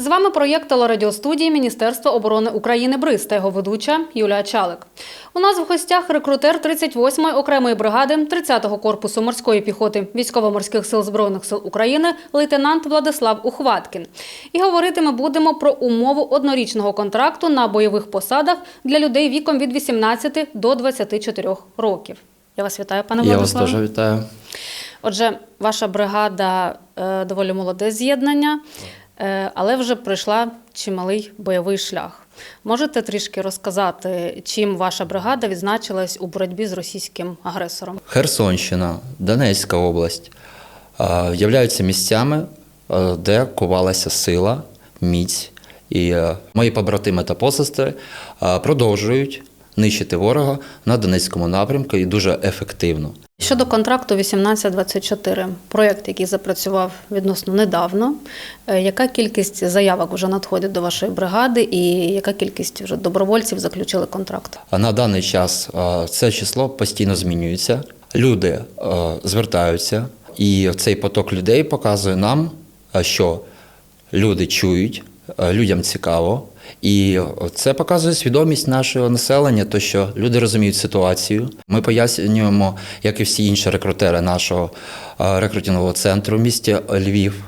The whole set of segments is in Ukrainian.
З вами проєкт телерадіостудії Міністерства оборони України БРИЗ та його ведуча Юлія Чалик. У нас в гостях рекрутер 38-ї окремої бригади 30-го корпусу морської піхоти військово-морських сил Збройних сил України лейтенант Владислав Ухваткін. І говорити ми будемо про умову однорічного контракту на бойових посадах для людей віком від 18 до 24 років. Я вас вітаю, пане Я вас теж вітаю. Отже, ваша бригада е, доволі молоде з'єднання, але вже пройшла чималий бойовий шлях. Можете трішки розказати, чим ваша бригада відзначилась у боротьбі з російським агресором? Херсонщина, Донецька область е, являються місцями, е, де кувалася сила, міць. І е, мої побратими та посестри е, продовжують нищити ворога на Донецькому напрямку і дуже ефективно. Щодо контракту 1824, проєкт, який запрацював відносно недавно, е, яка кількість заявок вже надходить до вашої бригади, і яка кількість вже добровольців заключили контракт? А на даний час е, це число постійно змінюється. Люди е, звертаються, і цей поток людей показує нам, що люди чують, людям цікаво. І це показує свідомість нашого населення, то що люди розуміють ситуацію. Ми пояснюємо, як і всі інші рекрутери нашого е, рекрутингового центру в місті Львів.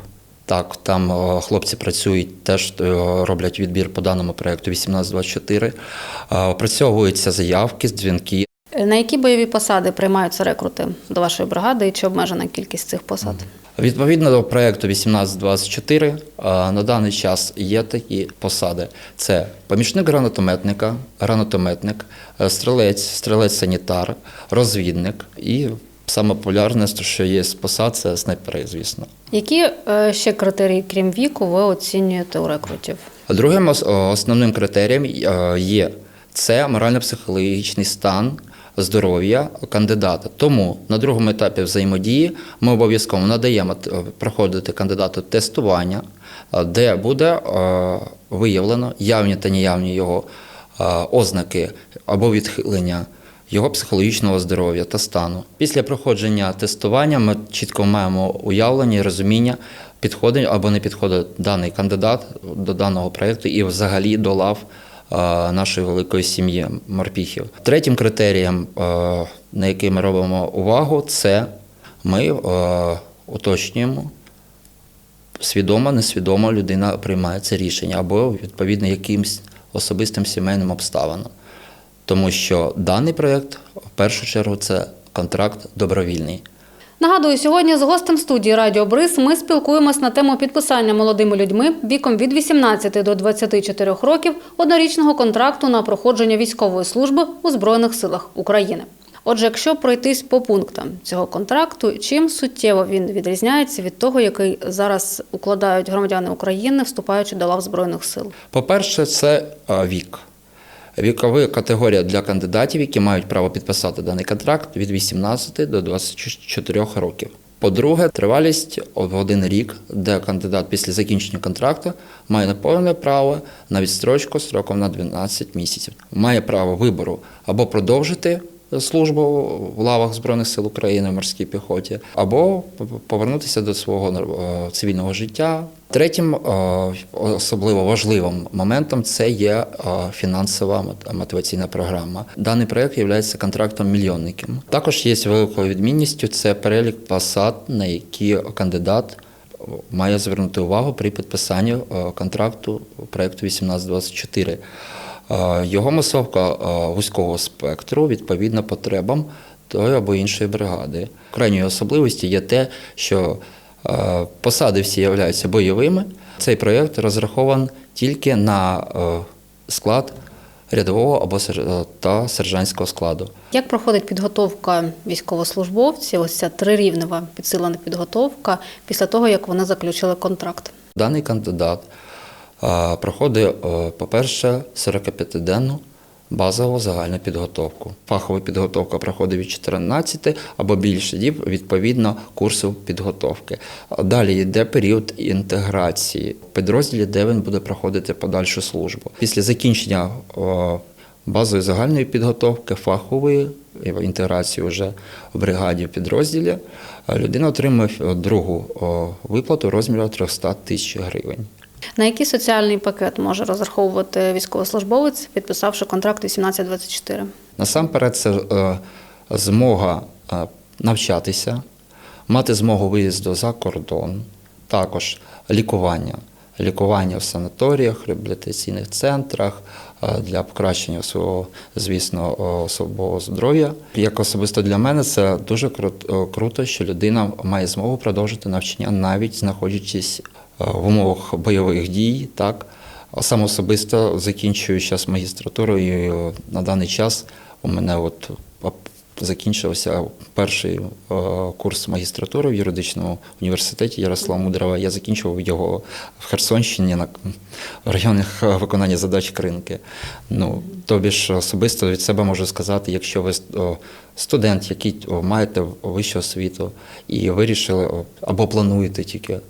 Так, там е, хлопці працюють, теж е, роблять відбір по даному проєкту 1824. Е, Опрацьовуються заявки, дзвінки. Е, На які бойові посади приймаються рекрути до вашої бригади і чи обмежена кількість цих посад? Відповідно до проєкту 1824 е, на даний час є такі посади: це помічник гранатометника, гранатометник, е, стрілець, стрілець-санітар, розвідник і саме популярне, що є посад, це снайпери, звісно. Які е, ще критерії, крім віку, ви оцінюєте у рекрутів? Другим основним критерієм е, є це морально-психологічний стан здоров'я кандидата. Тому на другому етапі взаємодії ми обов'язково надаємо е, проходити кандидату тестування, е, де буде е, виявлено явні та неявні його ознаки або відхилення. Його психологічного здоров'я та стану. Після проходження тестування ми чітко маємо уявлення і розуміння, підходить або не підходить даний кандидат до даного проєкту і взагалі до лав нашої великої сім'ї морпіхів. Третім критерієм, е, на який ми робимо увагу, це ми е, уточнюємо. Свідомо, несвідомо людина приймає це рішення або відповідно якимсь особистим сімейним обставинам. Тому що даний проєкт в першу чергу це контракт добровільний. Нагадую, сьогодні з гостем студії Радіо Бриз ми спілкуємось на тему підписання молодими людьми віком від 18 до 24 років однорічного контракту на проходження військової служби у Збройних силах України. Отже, якщо пройтись по пунктам цього контракту, чим суттєво він відрізняється від того, який зараз укладають громадяни України, вступаючи до лав збройних сил? По-перше, це е, вік. Вікова категорія для кандидатів, які мають право підписати даний контракт від 18 до 24 років. По-друге, тривалість в один рік, де кандидат після закінчення контракту має повне право на відстрочку строком на 12 місяців. Має право вибору або продовжити службу в лавах Збройних сил України в морській піхоті, або повернутися до свого е, цивільного життя. Третім е, особливо важливим моментом це є е, фінансова мотиваційна програма. Даний проект є контрактом мільйонників. Також є великою відмінністю це перелік посад, на які кандидат має звернути увагу при підписанні е, контракту проекту 1824. Е, Його масовка е, вузького спектру відповідно потребам тої або іншої бригади. Крайньою особливістю є те, що е, посади всі являються бойовими. Цей проєкт розрахований тільки на е, склад рядового або сер- та сержантського складу. Як проходить підготовка військовослужбовців? Ось ця трирівнева підсилена підготовка після того, як вони заключили контракт? Даний кандидат е, проходить, е, по-перше, 45-денну базову загальну підготовку. Фахова підготовка проходить від 14 або більше діб відповідно курсу підготовки. Далі йде період інтеграції в підрозділі, де він буде проходити подальшу службу. Після закінчення базової загальної підготовки, фахової інтеграції вже в бригаді в підрозділі, е, людина отримує другу виплату розміру 300 тисяч гривень. На який соціальний пакет може розраховувати військовослужбовець, підписавши контракт 1824? Насамперед, це е, змога е, навчатися, мати змогу виїзду за кордон, також лікування. Лікування в санаторіях, реабілітаційних центрах е, для покращення свого, звісно, особового здоров'я. Як особисто для мене, це дуже круто, що людина має змогу продовжити навчання, навіть знаходячись в умовах бойових дій. Так сам особисто закінчую зараз магістратуру, і е, на даний час у мене от закінчився перший е, курс магістратури в юридичному університеті Ярослава Мудрова. Я закінчував його в Херсонщині на районах е, виконання задач кринки. Ну, тобі ж особисто від себе можу сказати, якщо ви студент, який маєте вищу освіту і вирішили або плануєте тільки е,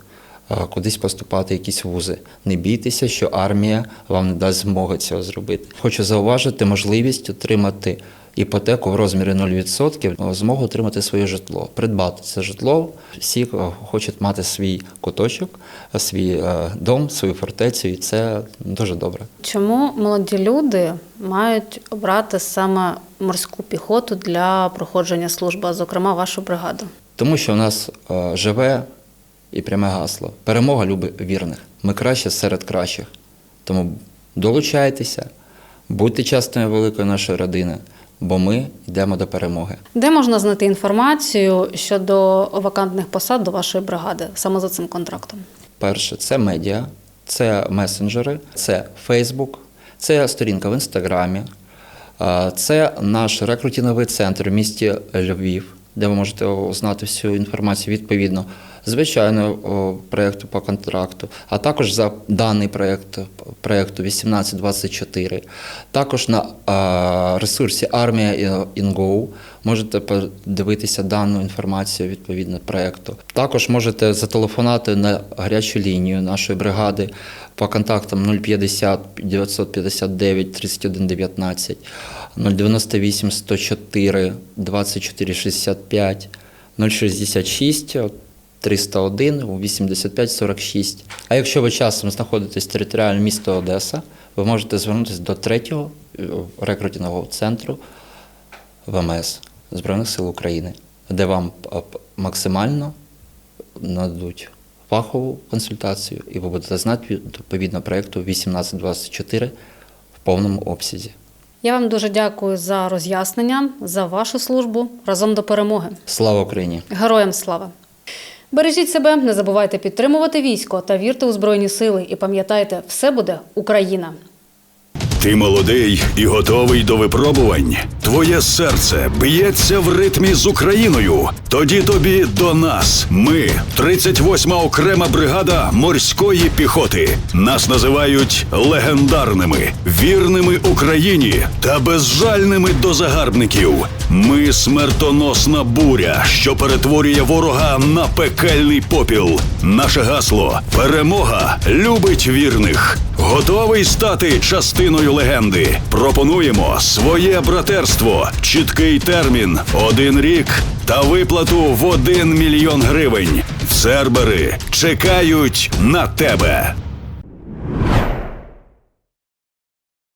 кудись поступати, якісь вузи. Не бійтеся, що армія вам не дасть змоги цього зробити. Хочу зауважити можливість отримати іпотеку в розмірі 0%, е, змогу отримати своє житло, придбати це житло. Всі е, хочуть мати свій куточок, е, свій е, дом, свою фортецю, і це дуже добре. Чому молоді люди мають обрати саме морську піхоту для проходження служби, зокрема вашу бригаду? Тому що у нас е, живе і пряме гасло. Перемога любить вірних. Ми краще серед кращих. Тому долучайтеся, будьте частиною великої нашої родини, бо ми йдемо до перемоги. Де можна знайти інформацію щодо вакантних посад до вашої бригади саме за цим контрактом? Перше, це медіа, це месенджери, це Фейсбук, це сторінка в Інстаграмі, це наш рекрутинговий центр в місті Львів, де ви можете узнати всю інформацію відповідно звичайно проєкту по контракту, а також за даний проєкт проєкту 1824. Також на ресурсі Армія Інго можете подивитися дану інформацію відповідно проєкту. Також можете зателефонувати на гарячу лінію нашої бригади по контактам 050 959 31 19, 098 104 24 65, 066 301 85 46. А якщо ви часом знаходитесь в територіальному місто Одеса, ви можете звернутися до третього е, рекрутингового центру ВМС Збройних сил України, де вам максимально нададуть фахову консультацію, і ви будете знати відповідно проєкту 1824 в повному обсязі. Я вам дуже дякую за роз'яснення, за вашу службу разом до перемоги. Слава Україні! Героям слава! Бережіть себе, не забувайте підтримувати військо та вірте у Збройні сили. І пам'ятайте, все буде Україна! Ти молодий і готовий до випробувань. Твоє серце б'ється в ритмі з Україною. Тоді тобі до нас. Ми 38-ма окрема бригада морської піхоти. Нас називають легендарними, вірними Україні та безжальними до загарбників. Ми смертоносна буря, що перетворює ворога на пекельний попіл. Наше гасло перемога любить вірних. Готовий стати частиною легенди. Пропонуємо своє братерство, чіткий термін, один рік та виплату в один мільйон гривень. Сербери чекають на тебе.